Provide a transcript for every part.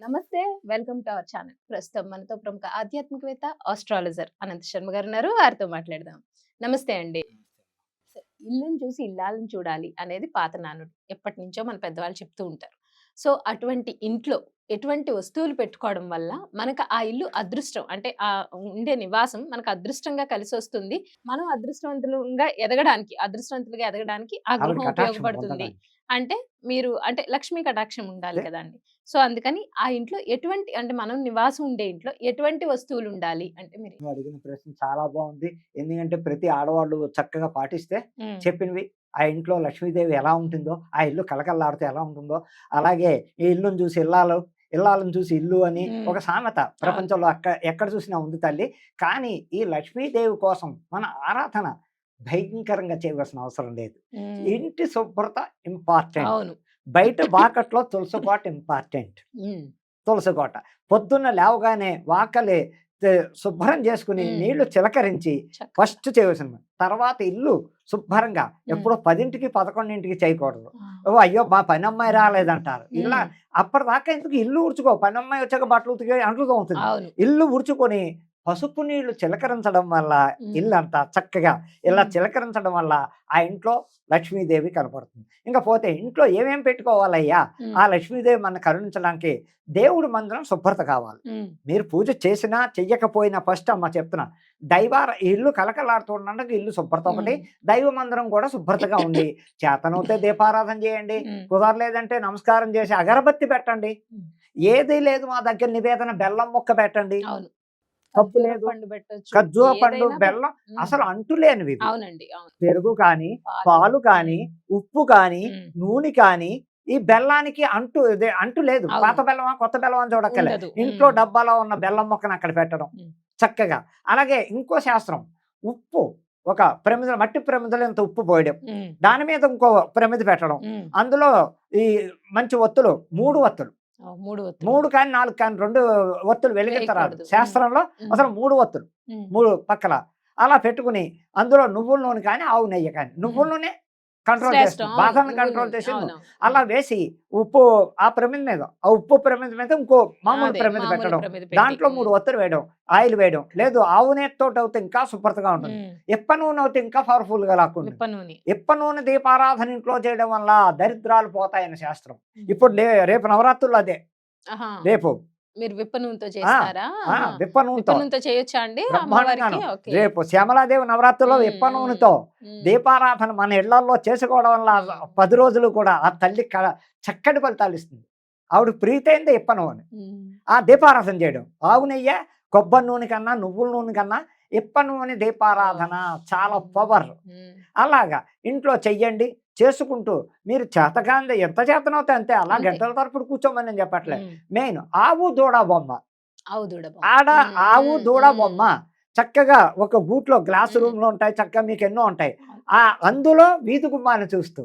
నమస్తే welcome to our channel. ప్రస్తుతం మనతో ప్రముఖ ఆధ్యాత్మికవేత్త ఆస్ట్రాలజర్ అనంత శర్మ గారు ఉన్నారు. వారితో మాట్లాడదాం. నమస్తే అండి. ఇల్లుని చూసి ఇల్లాలను చూడాలి అనేది పాత నానుడు. ఎప్పటి నుంచో మన పెద్దవాళ్ళు చెప్తూ ఉంటారు. సో అటువంటి ఇంట్లో ఎటువంటి వస్తువులు పెట్టుకోవడం వల్ల మనకు ఆ ఇల్లు అదృష్టం. అంటే ఆ ఉండే నివాసం మనకు అదృష్టంగా కలిసి వస్తుంది మనం అదృష్టవంతులుగా ఎదగడానికి అదృష్టవంతులుగా ఎదగడానికి ఆ గృహం ఉపయోగపడుతుంది. అంటే మీరు అంటే లక్ష్మీ కటాక్షం ఉండాలి. కదండి. సో అందుకని ఆ ఇంట్లో ఎటువంటి అంటే మనం నివాసం ఉండే ఇంట్లో ఎటువంటి వస్తువులు ఉండాలి? అంటే మీరు అడిగిన ప్రశ్న చాలా బాగుంది. ఎందుకంటే ప్రతి ఆడవాళ్ళు చక్కగా పాటిస్తే చెప్పినవి ఆ ఇంట్లో లక్ష్మీదేవి ఎలా ఉంటుందో ఆ ఇల్లు కలకల్లాడితే ఎలా ఉంటుందో అలాగే ఈ ఇల్లుని చూసి ఇల్లాలు ఇల్లాలను చూసి ఇల్లు అని. ఒక సామెత ప్రపంచంలో అక్క ఎక్కడ చూసినా ఉంది తల్లి. కానీ ఈ లక్ష్మీదేవి కోసం మన ఆరాధన భయంకరంగా చేయవలసిన అవసరం లేదు. ఇంటి శుభ్రత ఇంపార్టెంట్. బయట బాకట్లో తులసి కోట ఇంపార్టెంట్. ఉమ్, తులసి కోట పొద్దున్న లేవగానే వాకలి శుభ్రం చేసుకుని. నీళ్ళు చిలకరించి. ఫస్ట్ చేయవలసిన. తర్వాత ఇల్లు శుభ్రంగా ఎప్పుడో పదింటికి పదకొండింటికి చేయకూడదు. ఓ అయ్యో మా పని అమ్మాయి రాలేదంటారు. ఇలా అప్పటిదాకా ఎందుకు ఇల్లు ఉడుచుకో పని అమ్మాయి వచ్చాక బట్టలు ఉతికి అంట్లు తోముతుంది. ఇల్లు ఉడుచుకొని పసుపు నీళ్ళు చిలకరించడం వల్ల ఇల్లు అంతా చక్కగా ఇలా చిలకరించడం వల్ల ఆ ఇంట్లో లక్ష్మీదేవి కనపడుతుంది. ఇంకా పోతే ఇంట్లో ఏమేం పెట్టుకోవాలయ్యా? ఆ లక్ష్మీదేవి మన కరుణించడానికి దేవుడి మందిరం శుభ్రత కావాలి. మీరు పూజ చేసినా చెయ్యకపోయినా ఫస్ట్ అమ్మ చెప్తున్నా దైవార ఈ ఇల్లు కలకలాడుతుండగా ఇల్లు శుభ్రత ఒకటి దైవ మందిరం కూడా శుభ్రతగా ఉంది. చేతనవుతే దీపారాధన చేయండి కుదరలేదంటే నమస్కారం చేసి అగరబత్తి పెట్టండి. ఏది లేదు మా దగ్గర నివేదన బెల్లం ముక్క పెట్టండి. తప్పు లేదు. ఖర్జూర పండు బెల్లం అసలు అంటులేనివి. అవునండి అవును. పెరుగు కానీ పాలు, కానీ ఉప్పు కానీ నూనె కానీ ఈ బెల్లానికి అంటు అంటు లేదు. పాత బెల్లమా కొత్త బెల్లం అని చూడక్కలే ఉండదు. ఇంట్లో డబ్బాలో ఉన్న బెల్లం మొక్కను అక్కడ పెట్టడం. చక్కగా. అలాగే ఇంకో శాస్త్రం. ఉప్పు ఒక ప్రమిద మట్టి ప్రమిదలో ఇంత ఉప్పు పోయడం. దాని మీద ఇంకో ప్రమిద పెట్టడం. అందులో ఈ మంచి ఒత్తులు మూడు ఒత్తులు. మూడు. మూడు కానీ నాలుగు కానీ రెండు ఒత్తులు వెలిగించరాదు. శాస్త్రంలో అసలు మూడు ఒత్తులు మూడు పక్కల. అలా పెట్టుకుని అందులో నువ్వుల నూనె కానీ ఆవు నెయ్యి కానీ నువ్వుల నూనె కంట్రోల్. చేస్తుంది. బాధను నువ్వులు, కంట్రోల్ చేసి అవును, అలా వేసి ఉప్పు ఆ ప్రమిద మీద ఆ ఉప్పు ప్రమిద మీద ఇంకో మామూలు ప్రమిద పెట్టడం. దాంట్లో మూడు ఒత్తులు వేయడం ఆయిల్ వేయడం. లేదు ఆవు నెయ్యితో అవుతే ఇంకా శుభ్రతగా ఉంటుంది. ఇప్ప నూనె అవుతే ఇంకా పవర్ఫుల్గా లాక్కుంటుంది. విప్ప నూనె. దీపారాధన ఇంట్లో చేయడం వల్ల దరిద్రాలు పోతాయని శాస్త్రం. ఇప్పుడు రేపు నవరాత్రులు అదే. రేపు మీరు విప్ప నూనెతో చేస్తారా. విప్ప విప్ప నూనెతో చేయొచ్చా అండి? రేపు శ్యామలాదేవి నవరాత్రుల్లో ఉమ్, విప్ప నూనెతో దీపారాధన మన ఇళ్ళలో చేసుకోవడం వల్ల. పది రోజులు కూడా ఆ తల్లి చక్కటి ఫలితాలు ఇస్తుంది. ఆవిడ ప్రీతైంది ఇప్ప నూనె ఆ దీపారాధన చేయడం. ఆవు నెయ్యి కొబ్బరి నూనె కన్నా నువ్వుల నూనె కన్నా ఇప్ప నూనె దీపారాధన చాలా పవర్. అలాగా. ఇంట్లో చెయ్యండి. చేసుకుంటూ మీరు చేతగాంది ఎంత చేతనవుతే అంతే అలా. గంటల తరపుడు కూర్చోమని నేను చెప్పట్లే ఉమ్. మెయిన్ ఆవు దూడ బొమ్మ ఆవు దూడ బొమ్మ. ఆడ ఆవు దూడ. బొమ్మ చక్కగా ఒక గూట్లో గ్లాస్. రూమ్లో ఉంటాయి చక్కగా మీకు ఎన్నో ఉంటాయి ఆ అందులో వీధి గుమ్మాన్ని చూస్తూ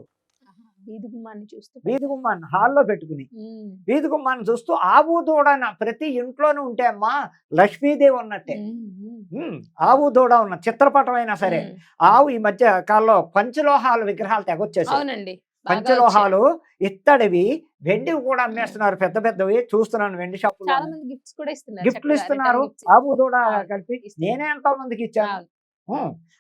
వీధి గుమ్మాన్ని చూస్తూ వీధి గుమ్మాన్ని హాల్లో పెట్టుకుని. వీధి గుమ్మాన్ని చూస్తూ ఆవు దూడ ప్రతి ఇంట్లోనూ ఉంటే అమ్మా లక్ష్మీదేవి ఉన్నట్టే. ఆవు దూడ ఉన్న చిత్రపటం అయినా సరే. ఆవు ఈ మధ్య కాలంలో పంచలోహాల విగ్రహాలు తెగొచ్చేసాయి. అవునండి. పంచలోహాలు ఇత్తడివి వెండివి కూడా అమ్మేస్తున్నారు పెద్ద పెద్దవి. చూస్తున్నాను వెండి ఇస్తున్నారు గిఫ్ట్లు ఇస్తున్నారు. ఆవు దూడ కలిపి. నేనే ఎంతో మందికి ఇచ్చాను.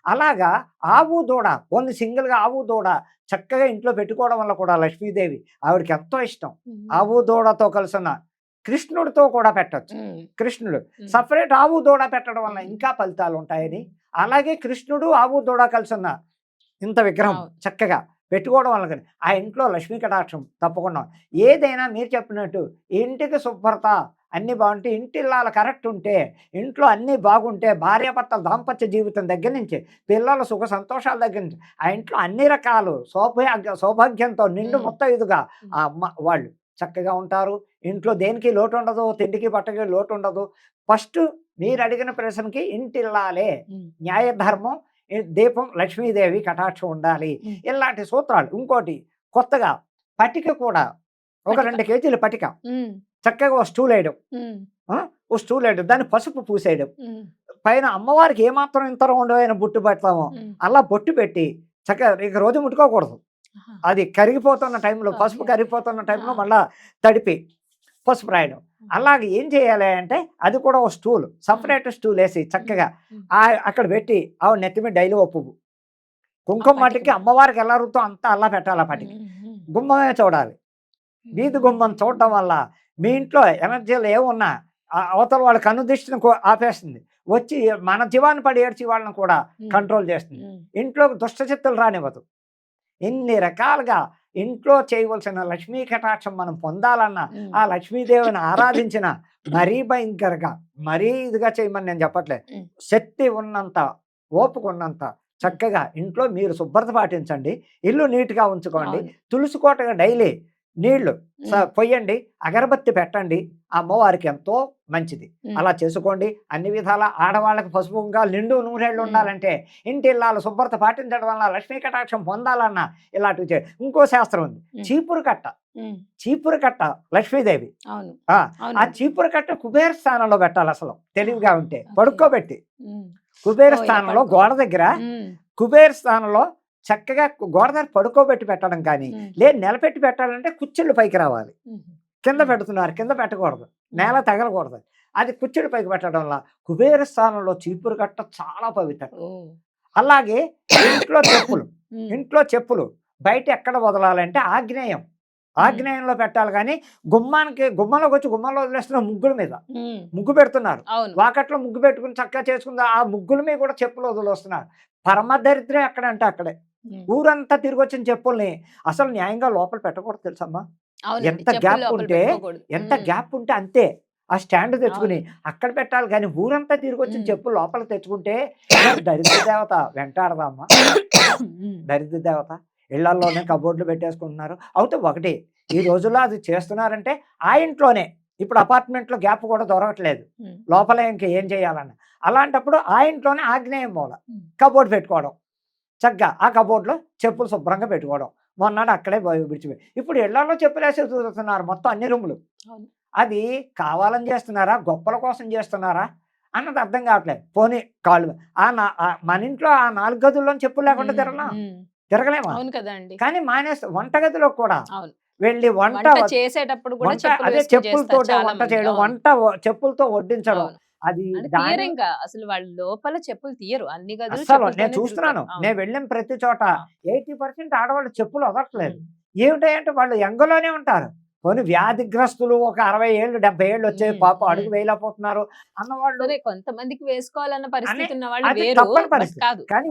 అలాగా ఆవు దూడ ఓన్లీ సింగిల్గా ఆవు దూడ చక్కగా ఇంట్లో పెట్టుకోవడం వల్ల కూడా లక్ష్మీదేవి ఆవిడకి ఎంతో ఇష్టం ఆవు దూడతో కలిసిన కృష్ణుడితో కూడా పెట్టొచ్చు కృష్ణుడు. సపరేట్ ఆవు దూడ పెట్టడం వల్ల. ఇంకా ఫలితాలు ఉంటాయని అలాగే కృష్ణుడు ఆవు దూడ కలిసిన ఇంత విగ్రహం. చక్కగా పెట్టుకోవడం వల్ల కానీ ఆ ఇంట్లో లక్ష్మీ కటాక్షం తప్పకుండా ఏదైనా మీరు చెప్పినట్టు ఇంటికి శుభ్రత అన్ని బాగుంటే ఇంటి ఇళ్ళాల కరెక్ట్ ఉంటే ఇంట్లో అన్నీ బాగుంటే భార్యాభర్తల దాంపత్య జీవితం దగ్గర నుంచి పిల్లల సుఖ సంతోషాల దగ్గర నుంచి ఆ ఇంట్లో అన్ని రకాలు సౌభాగ్య సౌభాగ్యంతో నిండు. మొత్తం ఇదిగా. ఆ అమ్మ వాళ్ళు చక్కగా ఉంటారు. ఇంట్లో దేనికి లోటు ఉండదు తిండికి పట్టకి లోటు ఉండదు ఫస్ట్ మీరు అడిగిన ప్రశ్నకి ఇంటిల్లాలే ఉమ్, న్యాయ ధర్మం ఈ దీపం లక్ష్మీదేవి కటాక్షం ఉండాలి. ఇలాంటి సూత్రాలు ఇంకోటి కొత్తగా పటిక కూడా ఒక. రెండు కేజీల పటిక చక్కగా ఒక స్టూల్ వేయడం? ఓ స్టూల్ వేయడం దాన్ని పసుపు పూసేయడం పైన అమ్మవారికి ఏమాత్రం ఇంత ఉండవైన బొట్టు పెడతామో. అలా బొట్టు పెట్టి చక్కగా ఇక రోజు ముట్టుకోకూడదు. అది కరిగిపోతున్న టైంలో పసుపు. కరిగిపోతున్న టైంలో. మళ్ళా తడిపి పసుపు రాయడం అలాగే ఏం చేయాలి అంటే అది కూడా ఒక స్టూల్ సపరేట్ స్టూల్ వేసి చక్కగా. ఆ అక్కడ పెట్టి ఆవిడ నెత్తి మీద డైలీ పువ్వు కుంకుమ ఆ పటికి. అమ్మవారికి ఎలా రుతో అంతా అలా పెట్టాలి ఆ పటికి ఉమ్, ఉమ్, గుమ్మమే చూడాలి. వీధి గుమ్మం చూడటం వల్ల మీ ఇంట్లో ఎనర్జీలు ఏమున్నా ఆ అవతల వాళ్ళ కన్ను దృష్టిని కో- ఆపేస్తుంది. వచ్చి మన జీవాన్ని పడి ఏడ్చి వాళ్ళని కూడా కంట్రోల్ చేస్తుంది. ఇంట్లో దుష్టచిత్తులు రానివ్వదు. ఇన్ని రకాలుగా ఇంట్లో చేయవలసిన లక్ష్మీ కటాక్షం మనం పొందాలన్నా. ఆ లక్ష్మీదేవిని ఆరాధించిన మరీ భయంకరంగా మరీ ఇదిగా చేయమని నేను చెప్పట్లేదు. శక్తి ఉన్నంత ఓపిక ఉన్నంత చక్కగా ఇంట్లో మీరు శుభ్రత పాటించండి ఇల్లు నీట్గా ఉంచుకోండి అవును. తులసి కోటగా డైలీ నీళ్ళు పొయ్యండి అగరబత్తి పెట్టండి అమ్మవారికి ఎంతో మంచిది. అలా చేసుకోండి. అన్ని విధాల ఆడవాళ్ళకి పసుపు కుంకాలు నిండు నూరేళ్ళు. ఉండాలంటే ఇంటి ఇల్లాలు శుభ్రత పాటించడం వల్ల లక్ష్మీ కటాక్షం పొందాలన్నా ఇలాంటివి ఇంకో శాస్త్రం ఉంది. చీపురు కట్ట. చీపురు కట్ట లక్ష్మీదేవి. ఆ, చీపురు కట్ట కుబేర స్థానంలో పెట్టాలి అసలు. తెలివిగా ఉంటే. పడుకోబెట్టి. కుబేర స్థానంలో. గోడ దగ్గర కుబేర స్థానంలో చక్కగా గోడ దగ్గర పడుకోబెట్టి పెట్టడం కానీ లేదు నిలబెట్టి పెట్టాలంటే కుర్చీలు పైకి రావాలి. కింద. పెడుతున్నారు. కింద పెట్టకూడదు. నేల తగలకూడదు. అది కుర్చీలు పైకి పెట్టడం వల్ల కుబేర స్థానంలో చీపురు కట్ట చాలా పవిత్రం. అలాగే ఇంట్లో చెప్పులు ఇంట్లో చెప్పులు బయట ఎక్కడ వదలాలంటే ఆగ్నేయం. ఆగ్నేయంలో పెట్టాలి కానీ గుమ్మానికి గుమ్మంలోకి వచ్చి గుమ్మంలో వదిలేస్తున్న ముగ్గుల మీద ముగ్గు పెడుతున్నారు. వాకట్లో ముగ్గు పెట్టుకుని చక్కగా చేసుకుంది ఆ ముగ్గుల మీద కూడా చెప్పులు వదిలేస్తున్నారు. పరమ దరిద్రం ఎక్కడంటే అక్కడే. ఊరంతా తిరిగి వచ్చిన చెప్పుల్ని అసలు న్యాయంగా లోపల పెట్టకూడదు తెలుసమ్మా. ఎంత గ్యాప్ ఉంటే. ఎంత గ్యాప్ ఉంటే అంతే. ఆ స్టాండ్ తెచ్చుకుని. అక్కడ పెట్టాలి కానీ ఊరంతా తిరిగి వచ్చిన ఉమ్. చెప్పులు లోపల తెచ్చుకుంటే దరిద్ర దేవత వెంటాడదమ్మా ఉమ్, దరిద్ర దేవత. ఇళ్ళల్లోనే కబోర్డులు పెట్టేసుకుంటున్నారు. అయితే ఒకటి ఈ రోజుల్లో అది చేస్తున్నారంటే ఆ ఇంట్లోనే. ఇప్పుడు అపార్ట్మెంట్లో గ్యాప్ కూడా దొరకట్లేదు. లోపల ఇంక ఏం చేయాలన్న. అలాంటప్పుడు ఆ ఇంట్లోనే ఆగ్నేయం మూల. కబోర్డ్ పెట్టుకోవడం. చక్కగా ఆ కబోర్డ్లో చెప్పులు శుభ్రంగా పెట్టుకోవడం. మొన్నటి అక్కడే పోయి విడిచిపోయి ఇప్పుడు ఇళ్ళలో చెప్పులు వేసి చూస్తున్నారు మొత్తం అన్ని రూములు. అది కావాలని చేస్తున్నారా? గొప్పల కోసం చేస్తున్నారా? అన్నది అర్థం కావట్లేదు. పోనీ కాళ్ళు ఆ నా- మన ఇంట్లో ఆ నాలుగు గదుల్లో చెప్పులు లేకుండా తిరగలేం ఉమ్, తిరగలేమా? కదండి. కానీ మానేస్తే వంటగదిలో కూడా. వెళ్ళి వంట వంట చేసేటప్పుడు వంట అదే చెప్పులతో వంట. చేయడం వంట చెప్పులతో వడ్డించడం. అది అసలు వాళ్ళు లోపల చెప్పులు తీయరు. అన్ని చెప్పులతోనే నేను చూస్తున్నాను. నేను. వెళ్ళిన ప్రతి చోట. ఎయిటీ పర్సెంట్ ఆడవాళ్ళు చెప్పులు వదలట్లేదు. ఏమిటంటే వాళ్ళు ఎంగలోనే ఉంటారు. కొన్ని వ్యాధిగ్రస్తులు ఒక అరవై ఏళ్ళు డెబ్బై ఏళ్ళు వచ్చే పాప. అడుగు వేయలేకపోతున్నారు అన్నవాళ్ళు కొంతమందికి వేసుకోవాలన్న పరిస్థితి ఉన్న వాళ్ళు కానీ